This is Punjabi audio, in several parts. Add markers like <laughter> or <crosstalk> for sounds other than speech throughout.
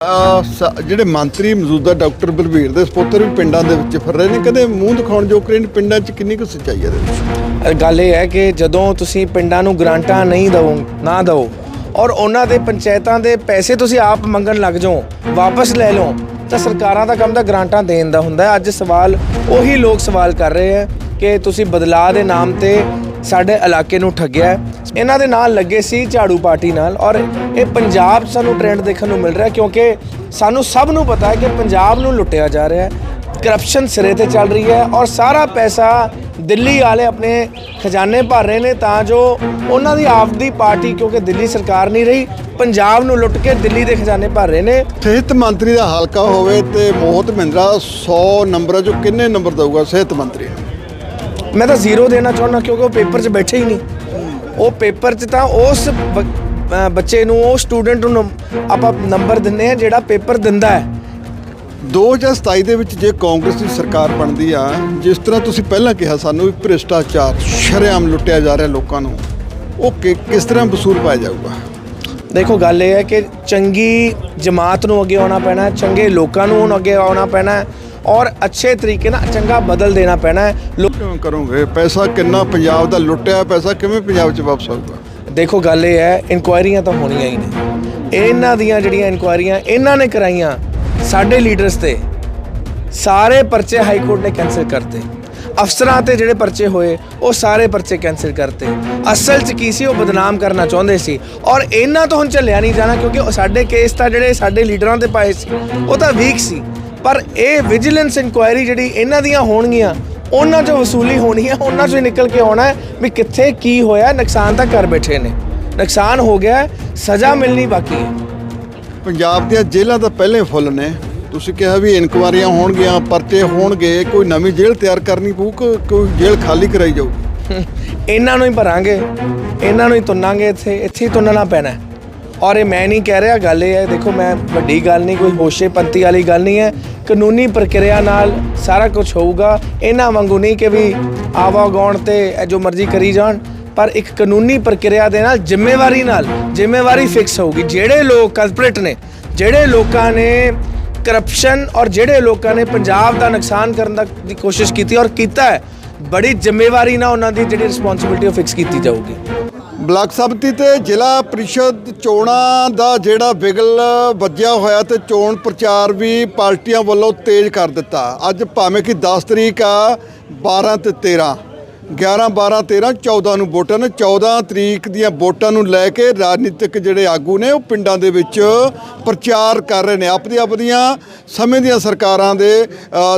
ਜਿਹੜੇ ਮੰਤਰੀ ਮੌਜੂਦਾ ਡਾਕਟਰ ਬਲਵੀਰ ਦੇ ਸਪੋਤਰ ਵੀ ਪਿੰਡਾਂ ਦੇ ਵਿੱਚ ਫਿਰ ਰਹੇ ਨੇ, ਕਦੇ ਮੂੰਹ ਦਿਖਾਉਣ ਜੋ ਕਰੇ ਪਿੰਡਾਂ 'ਚ ਕਿੰਨੀ ਕੁ ਸੱਚਾਈ ਹੈ ਇਹਦੇ ਗੱਲ ਇਹ ਹੈ ਕਿ ਜਦੋਂ ਤੁਸੀਂ ਪਿੰਡਾਂ ਨੂੰ ਗ੍ਰਾਂਟਾਂ ਨਹੀਂ ਦਿਓ ਨਾ ਦਿਓ ਔਰ ਉਹਨਾਂ ਦੇ ਪੰਚਾਇਤਾਂ ਦੇ ਪੈਸੇ ਤੁਸੀਂ ਆਪ ਮੰਗਣ ਲੱਗ ਜਾਓ, ਵਾਪਸ ਲੈ ਲਓ, ਤਾਂ ਸਰਕਾਰਾਂ ਦਾ ਕੰਮ ਤਾਂ ਗ੍ਰਾਂਟਾਂ ਦੇਣ ਦਾ ਹੁੰਦਾ। ਹੈ ਅੱਜ ਸਵਾਲ, ਉਹੀ ਲੋਕ ਸਵਾਲ ਕਰ ਰਹੇ ਹੈ ਕਿ ਤੁਸੀਂ ਬਦਲਾਅ ਦੇ ਨਾਮ ਤੇ ਸਾਡੇ ਇਲਾਕੇ ਨੂੰ ਠੱਗਿਆ ਇਹਨਾਂ ਦੇ ਨਾਲ ਲੱਗੇ ਸੀ ਝਾੜੂ ਪਾਰਟੀ ਨਾਲ ਔਰ ਇਹ ਪੰਜਾਬ ਸਾਨੂੰ ਟ੍ਰੈਂਡ ਦੇਖਣ ਨੂੰ ਮਿਲ ਰਿਹਾ ਕਿਉਂਕਿ ਸਾਨੂੰ ਸਭ ਨੂੰ ਪਤਾ ਹੈ ਕਿ ਪੰਜਾਬ ਨੂੰ ਲੁੱਟਿਆ ਜਾ ਰਿਹਾ ਹੈ। ਕਰਪਸ਼ਨ ਸਿਰੇ ਤੇ ਚੱਲ ਰਹੀ ਹੈ ਔਰ ਸਾਰਾ ਪੈਸਾ ਦਿੱਲੀ ਵਾਲੇ ਆਪਣੇ ਖਜ਼ਾਨੇ ਭਰ ਰਹੇ ਨੇ ਤਾਂ ਜੋ ਉਹਨਾਂ ਦੀ ਆਪਦੀ ਪਾਰਟੀ ਕਿਉਂਕਿ ਦਿੱਲੀ ਸਰਕਾਰ ਨਹੀਂ ਰਹੀ, ਪੰਜਾਬ ਨੂੰ ਲੁੱਟ ਕੇ ਦਿੱਲੀ ਦੇ ਖਜ਼ਾਨੇ ਭਰ ਰਹੇ ਨੇ। ਸਿਹਤ ਮੰਤਰੀ ਦਾ ਹਲਕਾ ਹੋਵੇ ਤੇ ਮੋਹਤ ਮਹਿੰਦਰਾ 100 ਨੰਬਰਾਂ 'ਚੋਂ ਕਿੰਨੇ ਨੰਬਰ ਦਊਗਾ ਸਿਹਤ ਮੰਤਰੀ ਨੂੰ? ਮੈਂ ਤਾਂ ਜ਼ੀਰੋ ਦੇਣਾ ਚਾਹੁੰਦਾ ਕਿਉਂਕਿ ਉਹ ਪੇਪਰ 'ਚ ਬੈਠੇ ਹੀ ਨਹੀਂ। ਉਹ ਪੇਪਰ 'ਚ ਤਾਂ ਉਸ ਬ- ਬੱਚੇ ਨੂੰ ਉਹ ਸਟੂਡੈਂਟ ਨੂੰ ਆਪਾਂ ਨੰਬਰ ਦਿੰਦੇ ਆ ਜਿਹੜਾ ਪੇਪਰ ਦਿੰਦਾ ਹੈ। 2027 ਦੇ ਵਿੱਚ ਜੇ ਕਾਂਗਰਸ ਦੀ ਸਰਕਾਰ ਬਣਦੀ ਆ ਜਿਸ ਤਰ੍ਹਾਂ ਤੁਸੀਂ ਪਹਿਲਾਂ ਕਿਹਾ ਸਾਨੂੰ ਵੀ ਭ੍ਰਿਸ਼ਟਾਚਾਰ ਸ਼ਰੇਆਮ ਲੁੱਟਿਆ ਜਾ ਰਿਹਾ ਲੋਕਾਂ ਨੂੰ ਉਹ ਕਿ- ਕਿਸ ਤਰ੍ਹਾਂ ਵਸੂਲ ਪਾਇਆ ਜਾਊਗਾ? ਦੇਖੋ ਗੱਲ ਇਹ ਹੈ ਕਿ ਚੰਗੀ ਜਮਾਤ ਨੂੰ ਅੱਗੇ ਆਉਣਾ ਪੈਣਾ ਹੈ ਚੰਗੇ ਲੋਕਾਂ ਨੂੰ ਹੁਣ ਅੱਗੇ ਆਉਣਾ ਪੈਣਾ ਹੈ। ਔਰ ਅੱਛੇ ਤਰੀਕੇ ਨਾਲ ਚੰਗਾ ਬਦਲ ਦੇਣਾ ਪੈਣਾ ਹੈ। ਲੋ- ਕਿਉਂ ਕਰੋਗੇ? ਪੈਸਾ ਕਿੰਨਾ ਪੰਜਾਬ ਦਾ ਲੁੱਟਿਆ ਪੈਸਾ ਕਿਵੇਂ ਪੰਜਾਬ 'ਚ ਵਾਪਸ ਆਊਗਾ? ਦੇਖੋ ਗੱਲ ਇਹ ਹੈ ਇਨਕੁਆਇਰੀਆਂ ਤਾਂ ਹੋਣੀਆਂ ਹੀ ਨੇ। ਇਹਨਾਂ ਦੀਆਂ ਜਿਹੜੀਆਂ ਇਨਕੁਆਇਰੀਆਂ ਇਹਨਾਂ ਨੇ ਕਰਾਈਆਂ ਸਾਡੇ ਲੀਡਰਸ ਤੇ। ਸਾਰੇ ਪਰਚੇ ਹਾਈ ਕੋਰਟ ਨੇ ਕੈਨਸਲ ਕਰਤੇ। ਅਫਸਰਾਂ ਤੇ ਜਿਹੜੇ ਪਰਚੇ ਹੋਏ ਉਹ ਸਾਰੇ ਪਰਚੇ ਕੈਨਸਲ ਕਰਤੇ। ਅਸਲ 'ਚ ਕੀ ਸੀ? ਉਹ ਬਦਨਾਮ ਕਰਨਾ ਚਾਹੁੰਦੇ ਸੀ। ਔਰ ਇਹਨਾਂ ਤੋਂ ਹੁਣ ਚੱਲਿਆ ਨਹੀਂ ਜਾਣਾ ਕਿਉਂਕਿ ਉਹ ਸਾਡੇ ਕੇਸ ਤਾਂ ਜਿਹੜੇ ਸਾਡੇ ਲੀਡਰਾਂ ਤੇ ਪਾਏ ਸੀ ਉਹ ਤਾਂ ਵੀਕ ਸੀ। ਪਰ ਇਹ ਵਿਜੀਲੈਂਸ ਇਨਕੁਆਇਰੀ ਜਿਹੜੀ ਇਹਨਾਂ ਦੀਆਂ ਹੋਣਗੀਆਂ ਉਹਨਾਂ 'ਚੋਂ ਵਸੂਲੀ ਹੋਣੀ ਹੈ ਉਹਨਾਂ 'ਚੋਂ ਨਿਕਲ ਕੇ ਆਉਣਾ ਹੈ ਵੀ ਕਿੱਥੇ ਕੀ ਹੋਇਆ ਨੁਕਸਾਨ ਤਾਂ ਕਰ ਬੈਠੇ ਨੇ। ਨੁਕਸਾਨ ਹੋ ਗਿਆ ਸਜ਼ਾ ਮਿਲਣੀ ਬਾਕੀ ਹੈ। ਪੰਜਾਬ ਦੀਆਂ ਜੇਲ੍ਹਾਂ ਤਾਂ ਪਹਿਲੇ ਫੁੱਲ ਨੇ। ਤੁਸੀਂ ਕਿਹਾ ਵੀ ਇਨਕੁਆਰੀਆਂ ਹੋਣਗੀਆਂ ਪਰਚੇ ਹੋਣਗੇ ਕੋਈ ਨਵੀਂ ਜੇਲ੍ਹ ਤਿਆਰ ਕਰਨੀ ਪਊ ਕੋਈ ਜੇਲ੍ਹ ਖਾਲੀ ਕਰਾਈ ਜਾਊ? <laughs> ਇਹਨਾਂ ਨੂੰ ਹੀ ਭਰਾਂਗੇ ਇਹਨਾਂ ਨੂੰ ਹੀ ਤੁੰਨਾਂਗੇ ਇੱਥੇ ਇੱਥੇ ਹੀ ਤੁੰਨਣਾ ਪੈਣਾ। ਔਰ ਇਹ ਮੈਂ ਨਹੀਂ ਕਹਿ ਰਿਹਾ, ਗੱਲ ਇਹ ਹੈ, ਦੇਖੋ ਮੈਂ ਵੱਡੀ ਗੱਲ ਨਹੀਂ, ਕੋਈ ਹੋਸ਼ੇ ਪੰਤੀ ਵਾਲੀ ਗੱਲ ਨਹੀਂ ਹੈ। ਕਾਨੂੰਨੀ ਪ੍ਰਕਿਰਿਆ ਨਾਲ ਸਾਰਾ ਕੁਝ ਹੋਊਗਾ। ਇਹਨਾਂ ਵਾਂਗੂ ਨਹੀਂ ਕਿ ਵੀ ਆਵਾ ਗਾਉਣ ਤੇ ਇਹ ਜੋ ਮਰਜ਼ੀ ਕਰੀ ਜਾਣ, ਪਰ ਇੱਕ ਕਾਨੂੰਨੀ ਪ੍ਰਕਿਰਿਆ ਦੇ ਨਾਲ, ਜ਼ਿੰਮੇਵਾਰੀ ਨਾਲ ਜ਼ਿੰਮੇਵਾਰੀ ਫਿਕਸ ਹੋਊਗੀ। ਜਿਹੜੇ ਲੋਕ ਕਲਪਰੇਟ ਨੇ, ਜਿਹੜੇ ਲੋਕਾਂ ਨੇ ਕਰਪਸ਼ਨ ਔਰ ਜਿਹੜੇ ਲੋਕਾਂ ਨੇ ਪੰਜਾਬ ਦਾ ਨੁਕਸਾਨ ਕਰਨ ਦਾ ਦੀ ਕੋਸ਼ਿਸ਼ ਕੀਤੀ ਔਰ ਕੀਤਾ ਹੈ, ਬੜੀ ਜ਼ਿੰਮੇਵਾਰੀ ਨਾਲ ਉਹਨਾਂ ਦੀ ਜਿਹੜੀ ਰਿਸਪੌਂਸਿਬਿਲਟੀ ਉਹ ਫਿਕਸ ਕੀਤੀ ਜਾਊਗੀ। ਬਲਾਕ ਸੰਮਤੀ ਤੇ ਜ਼ਿਲ੍ਹਾ ਪ੍ਰੀਸ਼ਦ ਚੋਣਾਂ ਦਾ ਜਿਹੜਾ ਵਿਗਲ ਵੱਜਿਆ ਹੋਇਆ ਤੇ ਚੋਣ ਪ੍ਰਚਾਰ ਵੀ ਪਾਰਟੀਆਂ ਵੱਲੋਂ ਤੇਜ਼ ਕਰ ਦਿੱਤਾ। ਅੱਜ ਭਾਵੇਂ ਕਿ 10 ਤਰੀਕ ਆ 12 ਤੇ 13 11 12 13 14 ਨੂੰ ਵੋਟਾਂ ਨੇ 14 ਤਰੀਕ ਦੀਆਂ ਵੋਟਾਂ ਨੂੰ ਲੈ ਕੇ ਰਾਜਨੀਤਿਕ ਜਿਹੜੇ ਆਗੂ ਨੇ, ਉਹ ਪਿੰਡਾਂ ਦੇ ਵਿੱਚ ਪ੍ਰਚਾਰ ਕਰ ਰਹੇ ਨੇ। ਆਪਣੀ ਆਪਦੀਆਂ ਸਮੇਂ ਦੀਆਂ ਸਰਕਾਰਾਂ ਦੇ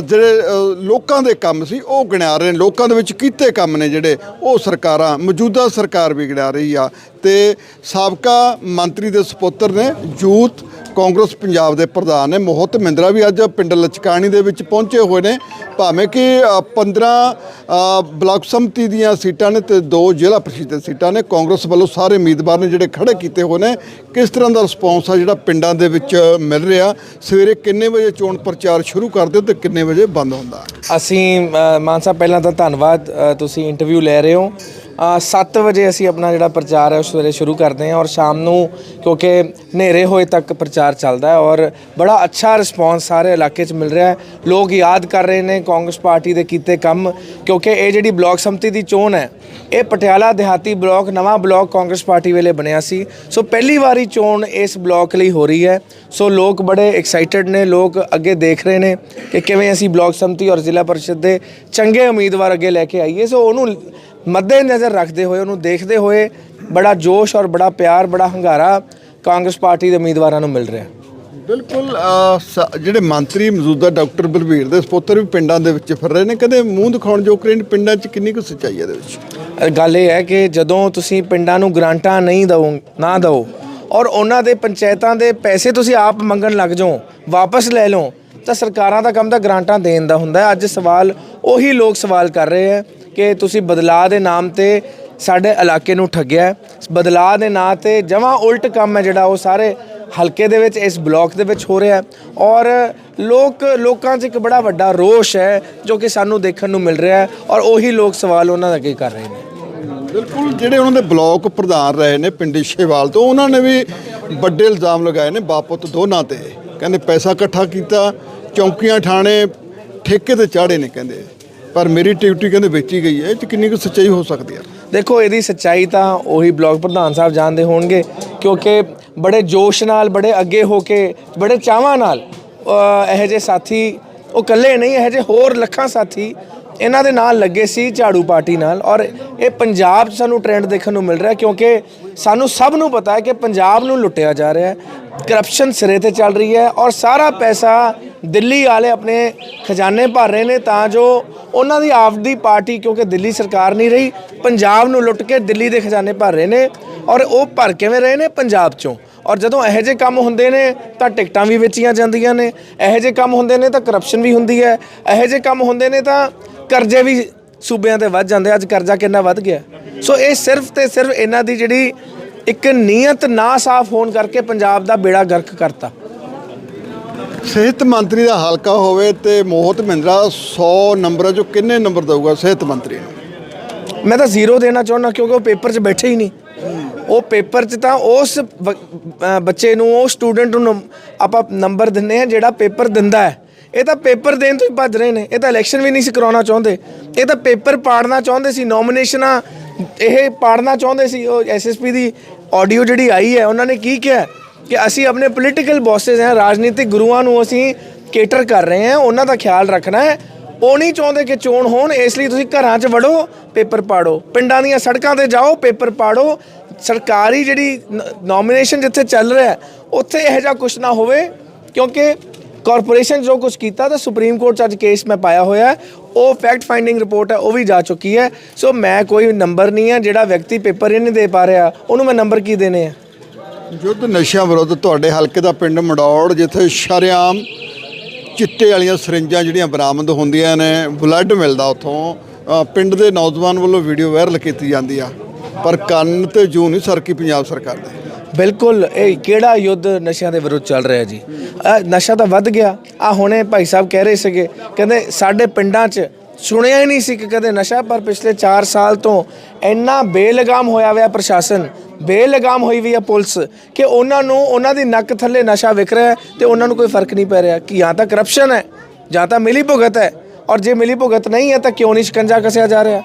ਜਿਹੜੇ ਲੋਕਾਂ ਦੇ ਕੰਮ ਸੀ, ਉਹ ਗਿਣਾ ਰਹੇ ਨੇ। ਲੋਕਾਂ ਦੇ ਵਿੱਚ ਕੀਤੇ ਕੰਮ ਨੇ ਜਿਹੜੇ, ਉਹ ਸਰਕਾਰਾਂ, ਮੌਜੂਦਾ ਸਰਕਾਰ ਵੀ ਗਿਣਾ ਰਹੀ ਆ। ਤੇ ਸਾਬਕਾ ਮੰਤਰੀ ਦੇ ਸੁਪੁੱਤਰ ਨੇ ਯੂਥ ਕਾਂਗਰਸ ਪੰਜਾਬ ਦੇ ਪ੍ਰਧਾਨ ਨੇ ਮੋਹਤ ਮਹਿੰਦਰਾ ਵੀ ਅੱਜ ਪਿੰਡ ਲਚਕਾਣੀ ਦੇ ਵਿੱਚ ਪਹੁੰਚੇ ਹੋਏ ਨੇ। ਭਾਵੇਂ ਕਿ ਅ, 15 ਬਲਾਕ ਸੰਮਤੀ ਦੀਆਂ ਸੀਟਾਂ ਨੇ ਤੇ ਦੋ ਜ਼ਿਲ੍ਹਾ ਪ੍ਰੀਸ਼ਦ ਦੀਆਂ ਸੀਟਾਂ ਨੇ। ਕਾਂਗਰਸ ਵੱਲੋਂ ਸਾਰੇ ਉਮੀਦਵਾਰ ਨੇ ਜਿਹੜੇ ਖੜੇ ਕੀਤੇ ਹੋਏ ਨੇ। ਕਿਸ ਤਰ੍ਹਾਂ ਦਾ ਰਿਸਪੌਂਸ ਆ ਜਿਹੜਾ ਪਿੰਡਾਂ ਦੇ ਵਿੱਚ ਮਿਲ ਰਿਹਾ? ਸਵੇਰੇ ਕਿੰਨੇ ਵਜੇ ਚੋਣ ਪ੍ਰਚਾਰ ਸ਼ੁਰੂ ਕਰਦੇ ਹੋ ਤੇ ਕਿੰਨੇ ਵਜੇ ਬੰਦ ਹੁੰਦਾ? ਅਸੀਂ ਅ, ਮਾਨ ਸਾਹਿਬ ਪਹਿਲਾਂ ਤਾਂ ਧੰਨਵਾਦ ਤੁਸੀਂ ਇੰਟਰਵਿਊ ਲੈ ਰਹੇ ਹੋ। 7 ਵਜੇ ਅਸੀਂ ਆਪਣਾ ਜਿਹੜਾ ਪ੍ਰਚਾਰ ਹੈ ਉਸ ਵੇਲੇ ਸ਼ੁਰੂ ਕਰਦੇ ਹਾਂ ਔਰ ਸ਼ਾਮ ਨੂੰ ਕਿਉਂਕਿ ਹਨੇਰੇ ਹੋਏ ਤੱਕ ਪ੍ਰਚਾਰ ਚੱਲਦਾ ਹੈ ਔਰ ਬੜਾ ਅੱਛਾ ਰਿਸਪੌਂਸ ਸਾਰੇ ਇਲਾਕੇ 'ਚ ਮਿਲ ਰਿਹਾ ਹੈ। ਲੋਕ ਯਾਦ ਕਰ ਰਹੇ ਨੇ ਕਾਂਗਰਸ ਪਾਰਟੀ ਦੇ ਕੀਤੇ ਕੰਮ ਕਿਉਂਕਿ ਇਹ ਜਿਹੜੀ ਬਲਾਕ ਸੰਮਤੀ ਦੀ ਚੋਣ ਹੈ, ਇਹ ਪਟਿਆਲਾ ਦਿਹਾਤੀ ਬਲਾਕ, ਨਵਾਂ ਬਲਾਕ ਕਾਂਗਰਸ ਪਾਰਟੀ ਵੇਲੇ ਬਣਿਆ ਸੀ। ਸੋ ਪਹਿਲੀ ਵਾਰੀ ਚੋਣ ਇਸ ਬਲਾਕ ਲਈ ਹੋ ਰਹੀ ਹੈ। ਸੋ ਲੋਕ ਬੜੇ ਐਕਸਾਈਟਡ ਨੇ, ਲੋਕ ਅੱਗੇ ਦੇਖ ਰਹੇ ਨੇ ਕਿ ਕਿਵੇਂ ਅਸੀਂ ਬਲਾਕ ਸੰਮਤੀ ਔਰ ਜ਼ਿਲ੍ਹਾ ਪਰਿਸ਼ਦ ਦੇ ਚੰਗੇ ਉਮੀਦਵਾਰ ਅੱਗੇ ਲੈ ਕੇ ਆਈਏ। ਸੋ ਉਹਨੂੰ ਮੱਦੇ ਨਜ਼ਰ ਰੱਖਦੇ ਹੋਏ ਉਹਨੂੰ ਦੇਖਦੇ ਹੋਏ ਬੜਾ ਜੋਸ਼ ਔਰ ਬੜਾ ਪਿਆਰ ਬੜਾ ਹੰਗਾਰਾ ਕਾਂਗਰਸ ਪਾਰਟੀ ਦੇ ਉਮੀਦਵਾਰਾਂ ਨੂੰ ਮਿਲ ਰਿਹਾ। ਬਿਲਕੁਲ ਜਿਹੜੇ ਮੰਤਰੀ ਮੌਜੂਦਾ ਡਾਕਟਰ ਬਲਵੀਰ ਦੇ ਸਪੋਤਰ ਵੀ ਪਿੰਡਾਂ ਦੇ ਵਿੱਚ ਫਿਰ ਰਹੇ ਨੇ ਕਦੇ ਮੂੰਹ ਦਿਖਾਉਣ ਜੋ ਕਰੇ ਪਿੰਡਾਂ 'ਚ ਕਿੰਨੀ ਕੁ ਸੱਚਾਈ ਹੈ ਇਹਦੇ ਵਿੱਚ? ਗੱਲ ਇਹ ਹੈ ਕਿ ਜਦੋਂ ਤੁਸੀਂ ਪਿੰਡਾਂ ਨੂੰ ਗ੍ਰਾਂਟਾਂ ਨਹੀਂ ਦਿਓ ਨਾ ਦਿਓ ਔਰ ਉਹਨਾਂ ਦੇ ਪੰਚਾਇਤਾਂ ਦੇ ਪੈਸੇ ਤੁਸੀਂ ਆਪ ਮੰਗਣ ਲੱਗ ਜਾਓ ਵਾਪਸ ਲੈ ਲਓ ਤਾਂ ਸਰਕਾਰਾਂ ਦਾ ਕੰਮ ਤਾਂ ਗ੍ਰਾਂਟਾਂ ਦੇਣ ਦਾ ਹੁੰਦਾ ਅੱਜ ਸਵਾਲ ਉਹੀ ਲੋਕ ਸਵਾਲ ਕਰ ਰਹੇ ਹੈ ਕਿ ਤੁਸੀਂ ਬਦਲਾਅ ਦੇ ਨਾਮ ਤੇ ਸਾਡੇ ਇਲਾਕੇ ਨੂੰ ਠੱਗਿਆ ਬਦਲਾਅ ਦੇ ਨਾਂ ਤੇ ਜਮਾਂ ਉਲਟ ਕੰਮ ਹੈ ਜਿਹੜਾ, ਉਹ ਸਾਰੇ ਹਲਕੇ ਦੇ ਵਿੱਚ, ਇਸ ਬਲਾਕ ਦੇ ਵਿੱਚ ਹੋ ਰਿਹਾ ਹੈ। ਔਰ ਲੋਕ, ਲੋਕਾਂ 'ਚ ਇੱਕ ਬੜਾ ਵੱਡਾ ਰੋਸ਼ ਹੈ, ਜੋ ਕਿ ਸਾਨੂੰ ਦੇਖਣ ਨੂੰ ਮਿਲ ਰਿਹਾ ਹੈ। ਔਰ ਉਹੀ ਲੋਕ ਸਵਾਲ ਉਹਨਾਂ ਦਾ ਅੱਗੇ ਕਰ ਰਹੇ ਨੇ? ਬਿਲਕੁਲ, ਜਿਹੜੇ ਉਹਨਾਂ ਦੇ ਬਲਾਕ ਪ੍ਰਧਾਨ ਰਹੇ ਨੇ ਪਿੰਡ ਸ਼ੇਵਾਲ ਤੋਂ, ਉਹਨਾਂ ਨੇ ਵੀ ਵੱਡੇ ਇਲਜ਼ਾਮ ਲਗਾਏ ਨੇ ਬਾਪੁੱਤ ਦੋਨਾਂ ਤੇ। ਕਹਿੰਦੇ ਪੈਸਾ ਇਕੱਠਾ ਕੀਤਾ, ਚੌਂਕੀਆਂ ਠਾਣੇ ਠੇਕੇ ਤੇ ਚਾੜੇ ਨੇ, ਕਹਿੰਦੇ। ਪਰ ਮੇਰੀ ਡਿਊਟੀ ਕਹਿੰਦੇ ਵੇਚੀ ਗਈ ਹੈ ਇਹ ਚ ਕਿੰਨੀ ਕੁ ਸੱਚਾਈ ਹੋ ਸਕਦੀ ਹੈ? ਦੇਖੋ ਇਹਦੀ ਸੱਚਾਈ ਤਾਂ ਉਹੀ ਬਲਾਕ ਪ੍ਰਧਾਨ ਸਾਹਿਬ ਜਾਣਦੇ ਹੋਣਗੇ ਕਿਉਂਕਿ ਬੜੇ ਜੋਸ਼ ਨਾਲ ਬੜੇ ਅੱਗੇ ਹੋ ਕੇ ਬੜੇ ਚਾਵਾਂ ਨਾਲ ਅਹ, ਇਹੋ ਜਿਹੇ ਸਾਥੀ ਉਹ ਇਕੱਲੇ ਨਹੀਂ ਇਹੋ ਜਿਹੇ ਹੋਰ ਲੱਖਾਂ ਸਾਥੀ ਇਹਨਾਂ ਦੇ ਨਾਲ ਲੱਗੇ ਸੀ ਝਾੜੂ ਪਾਰਟੀ ਨਾਲ ਔਰ ਇਹ ਪੰਜਾਬ 'ਚ ਸਾਨੂੰ ਟ੍ਰੈਂਡ ਦੇਖਣ ਨੂੰ ਮਿਲ ਰਿਹਾ ਕਿਉਂਕਿ ਸਾਨੂੰ ਸਭ ਨੂੰ ਪਤਾ ਹੈ ਕਿ ਪੰਜਾਬ ਨੂੰ ਲੁੱਟਿਆ ਜਾ ਰਿਹਾ ਹੈ ਕਰਪਸ਼ਨ ਸਿਰੇ ਤੇ ਚੱਲ ਰਹੀ ਹੈ ਔਰ ਸਾਰਾ ਪੈਸਾ ਦਿੱਲੀ ਵਾਲੇ ਆਪਣੇ ਖਜ਼ਾਨੇ ਭਰ ਰਹੇ ਨੇ ਤਾਂ ਜੋ ਉਹਨਾਂ ਦੀ ਆਪਦੀ ਪਾਰਟੀ, ਕਿਉਂਕਿ ਦਿੱਲੀ ਸਰਕਾਰ ਨਹੀਂ ਰਹੀ, ਪੰਜਾਬ ਨੂੰ ਲੁੱਟ ਕੇ ਦਿੱਲੀ ਦੇ ਖਜ਼ਾਨੇ ਭਰ ਰਹੇ ਨੇ ਔਰ ਉਹ ਭਰ ਕਿਵੇਂ ਰਹੇ ਨੇ? ਪੰਜਾਬ ਚੋਂ। ਔਰ ਜਦੋਂ ਇਹੋ ਜਿਹੇ ਕੰਮ ਹੁੰਦੇ ਨੇ, ਤਾਂ ਟਿਕਟਾਂ ਵੀ ਵੇਚੀਆਂ ਜਾਂਦੀਆਂ ਨੇ। ਇਹੋ ਜਿਹੇ ਕੰਮ ਹੁੰਦੇ ਨੇ, ਤਾਂ ਕਰਪਸ਼ਨ ਵੀ ਹੁੰਦੀ ਹੈ। ਇਹੋ ਜਿਹੇ ਕੰਮ ਹੁੰਦੇ ਨੇ, ਤਾਂ ਕਰਜ਼ੇ ਵੀ ਸੂਬਿਆਂ ਤੇ ਵੱਧ ਜਾਂਦੇ ਅੱਜ ਕਰਜ਼ਾ ਕਿੰਨਾ ਵੱਧ ਗਿਆ। ਸੋ ਇਹ ਸਿਰਫ ਤੇ ਸਿਰਫ ਇਹਨਾਂ ਦੀ ਜਿਹੜੀ ਇੱਕ ਨੀਅਤ ਨਾ ਸਾਫ਼ ਹੋਣ ਕਰਕੇ ਪੰਜਾਬ ਦਾ ਬੇੜਾ ਗਰਕ ਕਰਤਾ। ਸਿਹਤ ਮੰਤਰੀ ਦਾ ਹਲਕਾ ਹੋਵੇ ਤੇ ਮੋਹਤ ਮਹਿੰਦਰਾ 100 ਨੰਬਰਾਂ ਚੋਂ ਕਿੰਨੇ ਨੰਬਰ ਦਊਗਾ ਸਿਹਤ ਮੰਤਰੀ ਨੂੰ? ਮੈਂ ਤਾਂ ਜ਼ੀਰੋ ਦੇਣਾ ਚਾਹੁੰਦਾ ਕਿਉਂਕਿ ਉਹ ਪੇਪਰ 'ਚ ਬੈਠੇ ਹੀ ਨਹੀਂ। ਉਹ ਪੇਪਰ 'ਚ ਤਾਂ ਉਸ ਬੱਚੇ ਨੂੰ, ਉਹ ਸਟੂਡੈਂਟ ਨੂੰ ਨੰਬ- ਆਪਾਂ ਨੰਬਰ ਦਿੰਨੇ ਆ ਜਿਹੜਾ ਪੇਪਰ ਦਿੰਦਾ ਹੈ। ਇਹ ਤਾਂ ਪੇਪਰ ਦੇਣ ਤੋਂ ਹੀ ਭੱਜ ਰਹੇ ਨੇ। ਇਹ ਤਾਂ ਇਲੈਕਸ਼ਨ ਵੀ ਨਹੀਂ ਸੀ ਕਰਾਉਣਾ ਚਾਹੁੰਦੇ। ਇਹ ਤਾਂ ਪੇਪਰ ਪਾੜਨਾ ਚਾਹੁੰਦੇ ਸੀ, ਨੋਮੀਨੇਸ਼ਨਾਂ ਇਹ ਪਾੜਨਾ ਚਾਹੁੰਦੇ ਸੀ। ਉਹ ਐਸਐਸਪੀ ਦੀ ਆਡੀਓ ਜਿਹੜੀ ਆਈ ਹੈ, ਉਹਨਾਂ ਨੇ ਕੀ ਕਿਹਾ? ਕਿ ਅਸੀਂ ਆਪਣੇ ਪੋਲੀਟੀਕਲ ਬੌਸਸ ਹੈ, ਰਾਜਨੀਤਿਕ ਗੁਰੂਆਂ ਨੂੰ ਅਸੀਂ ਕੇਟਰ ਕਰ ਰਹੇ ਹਾਂ, ਉਹਨਾਂ ਦਾ ਖਿਆਲ ਰੱਖਣਾ ਹੈ। ਉਹ ਨਹੀਂ ਚਾਹੁੰਦੇ ਕਿ ਚੋਣ ਹੋਣ, ਇਸ ਲਈ ਤੁਸੀਂ ਘਰਾਂ 'ਚ ਵੜੋ, ਪੇਪਰ ਪਾੜੋ। ਪਿੰਡਾਂ ਦੀਆਂ ਸੜਕਾਂ ਤੇ ਜਾਓ, ਪੇਪਰ ਪਾੜੋ। ਸਰਕਾਰੀ ਜਿਹੜੀ ਨੋਮੀਨੇਸ਼ਨ ਜਿੱਥੇ ਚੱਲ ਰਿਹਾ ਉੱਥੇ ਇਹੋ ਜਿਹਾ ਕੁਝ ਨਾ ਹੋਵੇ, ਕਿਉਂਕਿ ਕਾਰਪੋਰੇਸ਼ਨ ਜੋ ਕੁਝ ਕੀਤਾ, ਤਾਂ ਸੁਪਰੀਮ ਕੋਰਟ 'ਚ ਅੱਜ ਕੇਸ ਮੈਂ ਪਾਇਆ ਹੋਇਆ ਉਹ ਫੈਕਟ ਫਾਈਂਡਿੰਗ ਰਿਪੋਰਟ ਹੈ, ਉਹ ਵੀ ਜਾ ਚੁੱਕੀ ਹੈ। ਸੋ ਮੈਂ ਕੋਈ ਨੰਬਰ ਨਹੀਂ ਹੈ, ਜਿਹੜਾ ਵਿਅਕਤੀ ਪੇਪਰ ਹੀ ਨਹੀਂ ਦੇ ਪਾ ਰਿਹਾ। ਉਹਨੂੰ ਮੈਂ ਨੰਬਰ ਕੀ ਦੇਣੇ ਆ? ਯੁੱਧ ਨਸ਼ਿਆਂ ਵਿਰੁੱਧ ਤੁਹਾਡੇ ਹਲਕੇ ਦਾ ਪਿੰਡ ਮੜੌੜ ਜਿੱਥੇ ਸ਼ਰੇਆਮ ਚਿੱਟੇ ਵਾਲੀਆਂ ਸਰਿੰਜਾਂ ਜਿਹੜੀਆਂ ਬਰਾਮਦ ਹੁੰਦੀਆਂ ਨੇ ਬਲੱਡ ਮਿਲਦਾ ਉੱਥੋਂ। ਪਿੰਡ ਦੇ ਨੌਜਵਾਨ ਵੱਲੋਂ ਵੀਡੀਓ ਵਾਇਰਲ ਕੀਤੀ ਜਾਂਦੀ ਆ। ਪਰ ਕੰਨ ਤੇ ਜੂ ਨਹੀਂ ਸਰਕੀ ਪੰਜਾਬ ਸਰਕਾਰ ਦੇ। ਬਿਲਕੁਲ, ਇਹ ਕਿਹੜਾ ਯੁੱਧ ਨਸ਼ਿਆਂ ਦੇ ਵਿਰੁੱਧ ਚੱਲ ਰਿਹਾ ਜੀ? ਨਸ਼ਾ ਤਾਂ ਵੱਧ ਗਿਆ। ਆ ਹੁਣੇ ਭਾਈ ਸਾਹਿਬ ਕਹਿ ਰਹੇ ਸੀਗੇ, ਕਹਿੰਦੇ ਸਾਡੇ ਪਿੰਡਾਂ 'ਚ ਸੁਣਿਆ ਹੀ ਨਹੀਂ ਸੀ ਕਿ ਕਦੇ ਨਸ਼ਾ, ਪਰ ਪਿਛਲੇ 4 ਸਾਲ ਤੋਂ ਇੰਨਾ ਬੇਲਗਾਮ ਹੋਇਆ ਹੋਇਆ ਪ੍ਰਸ਼ਾਸਨ। ਬੇਲਗਾਮ ਹੋਈ ਵੀ ਹੈ ਪੁਲਿਸ ਕਿ ਉਹਨਾਂ ਨੂੰ, ਉਹਨਾਂ ਦੀ ਨੱਕ ਥੱਲੇ ਨਸ਼ਾ ਵਿਕ ਰਿਹਾ ਹੈ ਤੇ ਉਹਨਾਂ ਨੂੰ ਕੋਈ ਫ਼ਰਕ ਨਹੀਂ ਪੈ ਰਿਹਾ ਕਿ ਜਾਂ ਤਾਂ ਕਰਪਸ਼ਨ ਹੈ, ਜਾਂ ਤਾਂ ਮਿਲੀ ਭੁਗਤ ਹੈ। ਔਰ ਜੇ ਮਿਲੀ ਭੁਗਤ ਨਹੀਂ ਹੈ ਤਾਂ ਕਿਉਂ ਨਹੀਂ ਸ਼ਿਕੰਜਾ ਕਸਿਆ ਜਾ ਰਿਹਾ?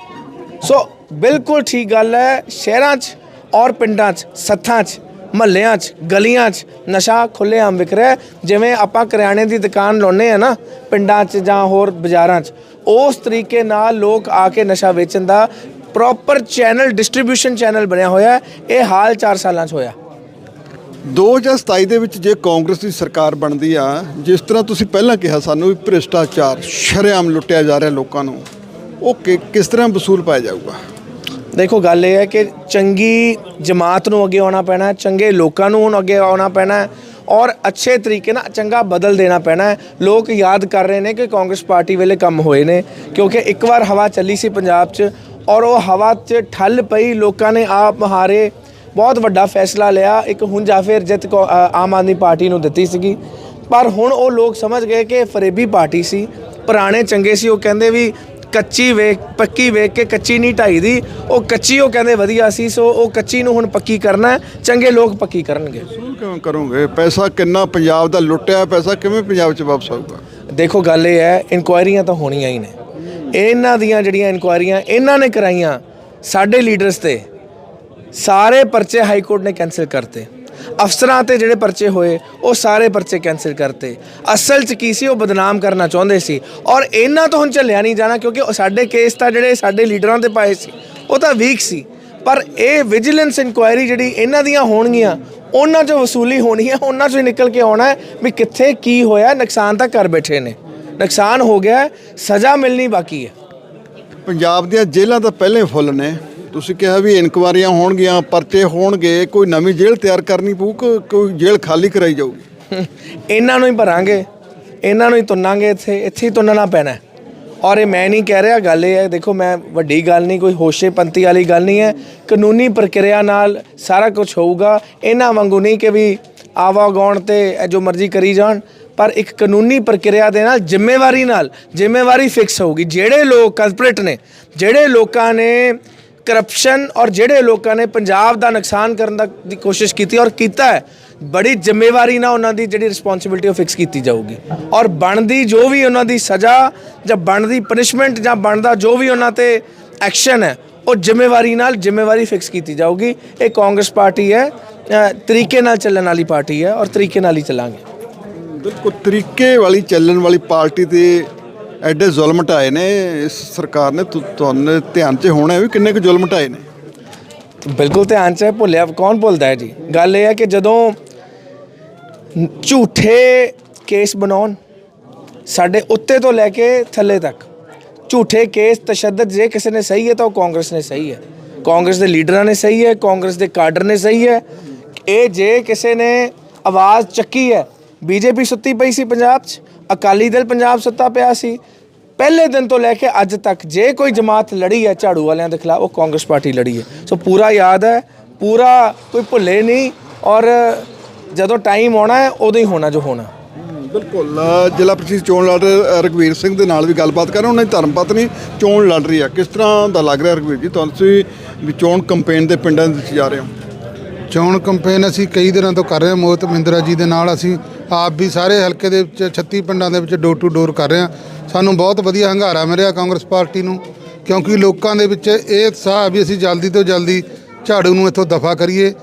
ਸੋ ਬਿਲਕੁਲ ਠੀਕ ਗੱਲ ਹੈ, ਸ਼ਹਿਰਾਂ 'ਚ ਔਰ ਪਿੰਡਾਂ 'ਚ, ਸੱਥਾਂ 'ਚ, ਮਹੱਲਿਆਂ 'ਚ, ਗਲੀਆਂ 'ਚ ਨਸ਼ਾ ਖੁੱਲ੍ਹੇਆਮ ਵਿਕ ਰਿਹਾ ਜਿਵੇਂ ਆਪਾਂ ਕਰਿਆਣੇ ਦੀ ਦੁਕਾਨ ਲਾਉਂਦੇ ਆ ਨਾ, ਪਿੰਡਾਂ 'ਚ ਜਾਂ ਹੋਰ ਬਾਜ਼ਾਰਾਂ 'ਚ, ਉਸ ਤਰੀਕੇ ਨਾਲ ਲੋਕ ਆ ਕੇ ਨਸ਼ਾ ਵੇਚਣ ਦਾ ਪ੍ਰੋਪਰ ਚੈਨਲ ਡਿਸਟ੍ਰੀਬਿਊਸ਼ਨ ਚੈਨਲ ਬਣਿਆ ਹੋਇਆ। ਇਹ ਹਾਲ 4 ਸਾਲਾਂ 'ਚ ਹੋਇਆ। 2027 ਦੇ ਵਿੱਚ ਜੇ ਕਾਂਗਰਸ ਦੀ ਸਰਕਾਰ ਬਣਦੀ ਆ ਜਿਸ ਤਰ੍ਹਾਂ ਤੁਸੀਂ ਪਹਿਲਾਂ ਕਿਹਾ ਸਾਨੂੰ ਵੀ ਭ੍ਰਿਸ਼ਟਾਚਾਰ ਸ਼ਰੇਆਮ ਲੁੱਟਿਆ ਜਾ ਰਿਹਾ ਲੋਕਾਂ ਨੂੰ ਉਹ ਕਿਸ ਤਰ੍ਹਾਂ ਵਸੂਲ ਪਾਇਆ ਜਾਊਗਾ? ਦੇਖੋ ਗੱਲ ਇਹ ਹੈ ਕਿ ਚੰਗੀ ਜਮਾਤ ਨੂੰ ਅੱਗੇ ਆਉਣਾ ਪੈਣਾ ਚੰਗੇ ਲੋਕਾਂ ਨੂੰ ਹੁਣ ਅੱਗੇ ਆਉਣਾ ਪੈਣਾ ਔਰ ਅੱਛੇ ਤਰੀਕੇ ਨਾਲ ਚੰਗਾ ਬਦਲ ਦੇਣਾ ਪੈਣਾ ਹੈ। ਲੋਕ ਯਾਦ ਕਰ ਰਹੇ ਨੇ ਕਿ ਕਾਂਗਰਸ ਪਾਰਟੀ ਵੇਲੇ ਕੰਮ ਹੋਏ ਨੇ ਕਿਉਂਕਿ ਇੱਕ ਵਾਰ ਹਵਾ ਚੱਲੀ ਸੀ ਪੰਜਾਬ 'ਚ ਔਰ ਉਹ ਹਵਾ 'ਚ ਠੱਲ ਪਈ ਲੋਕਾਂ ਨੇ ਆਪ ਹਾਰੇ। ਬਹੁਤ ਵੱਡਾ ਫੈਸਲਾ ਲਿਆ। ਇੱਕ ਹੁਣ ਜਾਂ ਫਿਰ ਜਿੱਤ ਆਮ ਆਦਮੀ ਪਾਰਟੀ ਨੂੰ ਦਿੱਤੀ ਸੀਗੀ। ਪਰ ਹੁਣ ਉਹ ਲੋਕ ਸਮਝ ਗਏ ਕਿ ਫਰੇਬੀ ਪਾਰਟੀ ਸੀ। ਪੁਰਾਣੇ ਚੰਗੇ ਸੀ। ਉਹ ਕਹਿੰਦੇ ਵੀ ਕੱਚੀ ਵੇਖ ਪੱਕੀ ਵੇਖ ਕੇ ਕੱਚੀ ਨਹੀਂ ਢਾਈ ਦੀ। ਉਹ ਕੱਚੀ ਉਹ ਕਹਿੰਦੇ ਵਧੀਆ ਸੀ। ਸੋ ਉਹ ਕੱਚੀ ਨੂੰ ਹੁਣ ਪੱਕੀ ਕਰਨਾ ਚੰਗੇ ਲੋਕ ਪੱਕੀ ਕਰਨਗੇ। ਕਿਵੇਂ ਕਰੋਗੇ? ਪੈਸਾ ਕਿੰਨਾ ਪੰਜਾਬ ਦਾ ਲੁੱਟਿਆ ਪੈਸਾ ਕਿਵੇਂ ਪੰਜਾਬ 'ਚ ਵਾਪਸ ਆਊਗਾ? ਦੇਖੋ ਗੱਲ ਇਹ ਹੈ ਇਨਕੁਆਇਰੀਆਂ ਤਾਂ ਹੋਣੀਆਂ ਹੀ ਨੇ। ਇਹਨਾਂ ਦੀਆਂ ਜਿਹੜੀਆਂ ਇਨਕੁਆਇਰੀਆਂ ਇਹਨਾਂ ਨੇ ਕਰਾਈਆਂ ਸਾਡੇ ਲੀਡਰਸ ਤੇ, ਸਾਰੇ ਪਰਚੇ ਹਾਈ ਕੋਰਟ ਨੇ ਕੈਨਸਲ ਕਰਤੇ। ਅਫਸਰਾਂ ਤੇ ਜਿਹੜੇ ਪਰਚੇ ਹੋਏ, ਉਹ ਸਾਰੇ ਪਰਚੇ ਕੈਨਸਲ ਕਰਤੇ। ਅਸਲ 'ਚ ਕੀ ਸੀ, ਉਹ ਬਦਨਾਮ ਕਰਨਾ ਚਾਹੁੰਦੇ ਸੀ। ਔਰ ਇਹਨਾਂ ਤੋਂ ਹੁਣ ਚੱਲਿਆ ਨਹੀਂ ਜਾਣਾ ਕਿਉਂਕਿ ਸਾਡੇ ਕੇਸ ਤਾਂ ਜਿਹੜੇ ਸਾਡੇ ਲੀਡਰਾਂ ਤੇ ਪਾਏ ਸੀ, ਉਹ ਤਾਂ ਵੀਕ ਸੀ। ਪਰ ਇਹ ਵਿਜੀਲੈਂਸ ਇਨਕੁਆਇਰੀ ਜਿਹੜੀ ਇਹਨਾਂ ਦੀਆਂ ਹੋਣਗੀਆਂ, ਉਹਨਾਂ 'ਚੋਂ ਵਸੂਲੀ ਹੋਣੀ ਹੈ ਉਹਨਾਂ 'ਚੋਂ ਹੀ ਨਿਕਲ ਕੇ ਆਉਣਾ ਹੈ ਵੀ ਕਿੱਥੇ ਕੀ ਹੋਇਆ, ਨੁਕਸਾਨ ਤਾਂ ਕਰ ਬੈਠੇ ਨੇ। ਨੁਕਸਾਨ ਹੋ ਗਿਆ ਹੈ, ਸਜ਼ਾ ਮਿਲਣੀ ਬਾਕੀ ਹੈ। ਪੰਜਾਬ ਦੀਆਂ ਜੇਲ੍ਹਾਂ ਤਾਂ ਪਹਿਲੇ ਫੁੱਲ ਨੇ। ਤੁਸੀਂ ਕਿਹਾ ਵੀ ਇਨਕੁਆਰੀਆਂ ਹੋਣਗੀਆਂ ਪਰਚੇ ਹੋਣਗੇ ਕੋਈ ਨਵੀਂ ਜੇਲ੍ਹ ਤਿਆਰ ਕਰਨੀ ਪਊ ਕਿ ਕੋਈ ਜੇਲ੍ਹ ਖਾਲੀ ਕਰਾਈ ਜਾਊਗੀ? ਇਹਨਾਂ ਨੂੰ ਹੀ ਭਰਾਂਗੇ ਇਹਨਾਂ ਨੂੰ ਹੀ ਤੁੰਨਾਂਗੇ ਇੱਥੇ ਇੱਥੇ ਹੀ ਤੁੰਨਣਾ ਪੈਣਾ। ਔਰ ਇਹ ਮੈਂ ਨਹੀਂ ਕਹਿ ਰਿਹਾ ਗੱਲ ਇਹ ਹੈ ਦੇਖੋ ਮੈਂ ਵੱਡੀ ਗੱਲ ਨਹੀਂ ਕੋਈ ਹੋਸ਼ੇ ਪੰਤੀ ਵਾਲੀ ਗੱਲ ਨਹੀਂ ਹੈ। ਕਾਨੂੰਨੀ ਪ੍ਰਕਿਰਿਆ ਨਾਲ ਸਾਰਾ ਕੁਝ ਹੋਊਗਾ ਇਹਨਾਂ ਵਾਂਗੂ ਨਹੀਂ ਕਿ ਵੀ ਆਵਾਗਾਉਣ ਤੇ ਇਹ ਜੋ ਮਰਜ਼ੀ ਕਰੀ ਜਾਣ, ਪਰ ਇੱਕ ਕਾਨੂੰਨੀ ਪ੍ਰਕਿਰਿਆ ਦੇ ਨਾਲ ਜ਼ਿੰਮੇਵਾਰੀ ਨਾਲ ਜ਼ਿੰਮੇਵਾਰੀ ਫਿਕਸ ਹੋਊਗੀ। ਜਿਹੜੇ ਲੋਕ ਕਲਪਰੇਟ ਨੇ, ਜਿਹੜੇ ਲੋਕਾਂ ਨੇ ਕਰਪਸ਼ਨ ਔਰ ਜਿਹੜੇ ਲੋਕਾਂ ਨੇ ਪੰਜਾਬ ਦਾ ਨੁਕਸਾਨ ਕਰਨ ਦਾ ਦੀ ਕੋਸ਼ਿਸ਼ ਕੀਤੀ ਔਰ ਕੀਤਾ ਹੈ, ਬੜੀ ਜ਼ਿੰਮੇਵਾਰੀ ਨਾਲ ਉਹਨਾਂ ਦੀ ਜਿਹੜੀ ਰਿਸਪੌਂਸਿਬਿਲਟੀ ਉਹ ਫਿਕਸ ਕੀਤੀ ਜਾਊਗੀ। ਔਰ ਬਣਦੀ ਜੋ ਵੀ ਉਹਨਾਂ ਦੀ ਸਜ਼ਾ ਜਾਂ ਬਣਦੀ ਪਨਿਸ਼ਮੈਂਟ ਜਾਂ ਬਣਦਾ ਜੋ ਵੀ ਉਹਨਾਂ ਤੇ ਐਕਸ਼ਨ ਹੈ, ਉਹ ਜ਼ਿੰਮੇਵਾਰੀ ਨਾਲ ਜ਼ਿੰਮੇਵਾਰੀ ਫਿਕਸ ਕੀਤੀ ਜਾਊਗੀ। ਇਹ ਕਾਂਗਰਸ ਪਾਰਟੀ ਹੈ ਤਰੀਕੇ ਨਾਲ ਚੱਲਣ ਵਾਲੀ ਪਾਰਟੀ ਹੈ ਔਰ ਤਰੀਕੇ ਨਾਲ ਹੀ ਚੱਲਾਂਗੇ। ਬਿਲਕੁਲ ਤਰੀਕੇ ਵਾਲੀ ਚੱਲਣ ਵਾਲੀ ਪਾਰਟੀ ਤੇ ਐਡੇ ਜ਼ੁਲਮ ਢਾਏ ਨੇ ਇਸ ਸਰਕਾਰ ਨੇ ਤੁਹਾਨੂੰ ਧਿਆਨ 'ਚ ਹੋਣਾ ਵੀ ਕਿੰਨੇ ਕੁ ਜ਼ੁਲਮ ਢਾਏ ਨੇ। ਬਿਲਕੁਲ ਧਿਆਨ ਚ ਭੁੱਲਿਆ ਕੌਣ ਭੁੱਲਦਾ ਹੈ ਜੀ? ਗੱਲ ਇਹ ਹੈ ਕਿ ਜਦੋਂ ਝੂਠੇ ਕੇਸ ਬਣਾਉਣ ਸਾਡੇ ਉੱਤੇ ਤੋਂ ਲੈ ਕੇ ਥੱਲੇ ਤੱਕ ਝੂਠੇ ਕੇਸ ਤਸ਼ੱਦਦ ਜੇ ਕਿਸੇ ਨੇ ਸਹੀ ਹੈ ਤਾਂ ਉਹ ਕਾਂਗਰਸ ਨੇ ਸਹੀ ਹੈ। ਕਾਂਗਰਸ ਦੇ ਲੀਡਰਾਂ ਨੇ ਸਹੀ ਹੈ ਕਾਂਗਰਸ ਦੇ ਕਾਡਰ ਨੇ ਸਹੀ ਹੈ ਇਹ ਜੇ ਕਿਸੇ ਨੇ ਆਵਾਜ਼ ਚੱਕੀ ਹੈ ਬੀਜੇਪੀ ਸੁੱਤੀ ਪਈ ਸੀ ਪੰਜਾਬ 'ਚ ਅਕਾਲੀ ਦਲ ਪੰਜਾਬ ਸੁੱਤਾ ਪਿਆ ਸੀ। ਪਹਿਲੇ ਦਿਨ ਤੋਂ ਲੈ ਕੇ ਅੱਜ ਤੱਕ ਜੇ ਕੋਈ ਜਮਾਤ ਲੜੀ ਹੈ ਝਾੜੂ ਵਾਲਿਆਂ ਦੇ ਖਿਲਾਫ ਉਹ ਕਾਂਗਰਸ ਪਾਰਟੀ ਲੜੀ ਹੈ। ਸੋ ਪੂਰਾ ਯਾਦ ਹੈ ਪੂਰਾ ਕੋਈ ਭੁੱਲੇ ਨਹੀਂ ਔਰ ਜਦੋਂ ਟਾਈਮ ਆਉਣਾ ਹੈ ਉਦੋਂ ਹੀ ਹੋਣਾ ਜੋ ਹੋਣਾ। ਬਿਲਕੁਲ ਅ, ਜ਼ਿਲ੍ਹਾ ਪ੍ਰੀਸ਼ਦ ਚੋਣ ਲੜ ਰਹੇ ਰਗਵੀਰ ਸਿੰਘ ਦੇ ਨਾਲ ਵੀ ਗੱਲਬਾਤ ਕਰ ਰਹੇ ਉਹਨਾਂ ਦੀ ਧਰਮ ਪਤਨੀ ਚੋਣ ਲੜ ਰਹੀ ਹੈ। ਕਿਸ ਤਰ੍ਹਾਂ ਦਾ ਲੱਗ ਰਿਹਾ ਰਗਵੀਰ ਜੀ? ਤੁਹਾਨੂੰ ਤੁਸੀਂ ਵੀ ਚੋਣ ਕੰਪੇਨ ਦੇ ਪਿੰਡਾਂ ਦੇ ਵਿੱਚ ਜਾ ਰਹੇ ਹੋ। ਚੋਣ ਕੰਪੇਨ ਅਸੀਂ ਕਈ ਦਿਨਾਂ ਤੋਂ ਕਰ ਰਹੇ ਹਾਂ। ਮੋਹਿਤ ਮਹਿੰਦਰਾ ਜੀ ਦੇ ਨਾਲ ਅਸੀਂ ਆਪ ਵੀ ਸਾਰੇ ਹਲਕੇ ਦੇ ਵਿੱਚ 36 ਪਿੰਡਾਂ ਦੇ ਵਿੱਚ ਡੋਰ ਟੂ ਡੋਰ ਕਰ ਰਹੇ ਹਾਂ। ਸਾਨੂੰ ਬਹੁਤ ਵਧੀਆ ਹੰਗਾਰਾ ਮਿਲਿਆ ਕਾਂਗਰਸ ਪਾਰਟੀ ਨੂੰ, ਕਿਉਂਕਿ ਲੋਕਾਂ ਦੇ ਵਿੱਚ ਇਹ ਉਤਸ਼ਾਹ ਵੀ ਅਸੀਂ ਜਲਦੀ ਤੋਂ ਜਲਦੀ ਝਾੜੂ ਨੂੰ ਇੱਥੋਂ ਦਫਾ ਕਰੀਏ,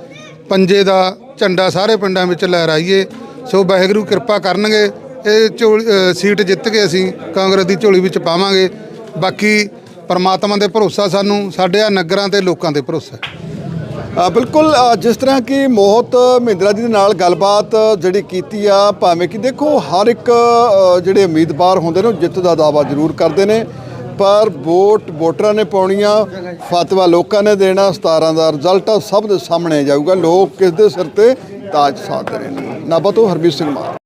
ਪੰਜੇ ਦਾ ਝੰਡਾ ਸਾਰੇ ਪਿੰਡਾਂ ਵਿੱਚ ਲਹਿਰਾਈਏ। ਸੋ ਵਾਹਿਗੁਰੂ ਕਿਰਪਾ ਕਰਨਗੇ, ਇਹ ਝੋਲੀ- ਸੀਟ ਜਿੱਤ ਕੇ ਅਸੀਂ ਕਾਂਗਰਸ ਦੀ ਝੋਲੀ ਵਿੱਚ ਪਾਵਾਂਗੇ। ਬਾਕੀ ਪਰਮਾਤਮਾ ਦੇ ਭਰੋਸਾ ਸਾਨੂੰ, ਸਾਡੇ ਆ ਨਗਰਾਂ ਤੇ ਲੋਕਾਂ ਤੇ ਭਰੋਸਾ ਬਿਲਕੁਲ ਜਿਸ ਤਰ੍ਹਾਂ ਕਿ ਮੋਹਤ ਮਹਿੰਦਰਾ ਜੀ ਦੇ ਨਾਲ ਗੱਲਬਾਤ ਜਿਹੜੀ ਕੀਤੀ ਆ, ਭਾਵੇਂ ਕਿ ਦੇਖੋ ਹਰ ਇੱਕ ਜਿਹੜੇ ਉਮੀਦਵਾਰ ਹੁੰਦੇ ਨੇ ਉਹ ਜਿੱਤ ਦਾ ਦਾਅਵਾ ਜ਼ਰੂਰ ਕਰਦੇ ਨੇ, ਪਰ ਵੋਟ ਵੋਟਰਾਂ ਨੇ ਪਾਉਣੀਆਂ, ਫਤਵਾ ਲੋਕਾਂ ਨੇ ਦੇਣਾ 17 ਦਾ ਰਿਜ਼ਲਟ ਸਭ ਦੇ ਸਾਹਮਣੇ ਜਾਊਗਾ, ਲੋਕ ਕਿਸ ਦੇ ਸਿਰ ਤੇ ਤਾਜ ਸਾਧਦੇ ਨੇ। ਨਾਬਾ ਤੋਂ ਹਰਬੀਰ ਸਿੰਘ ਮਾਨ।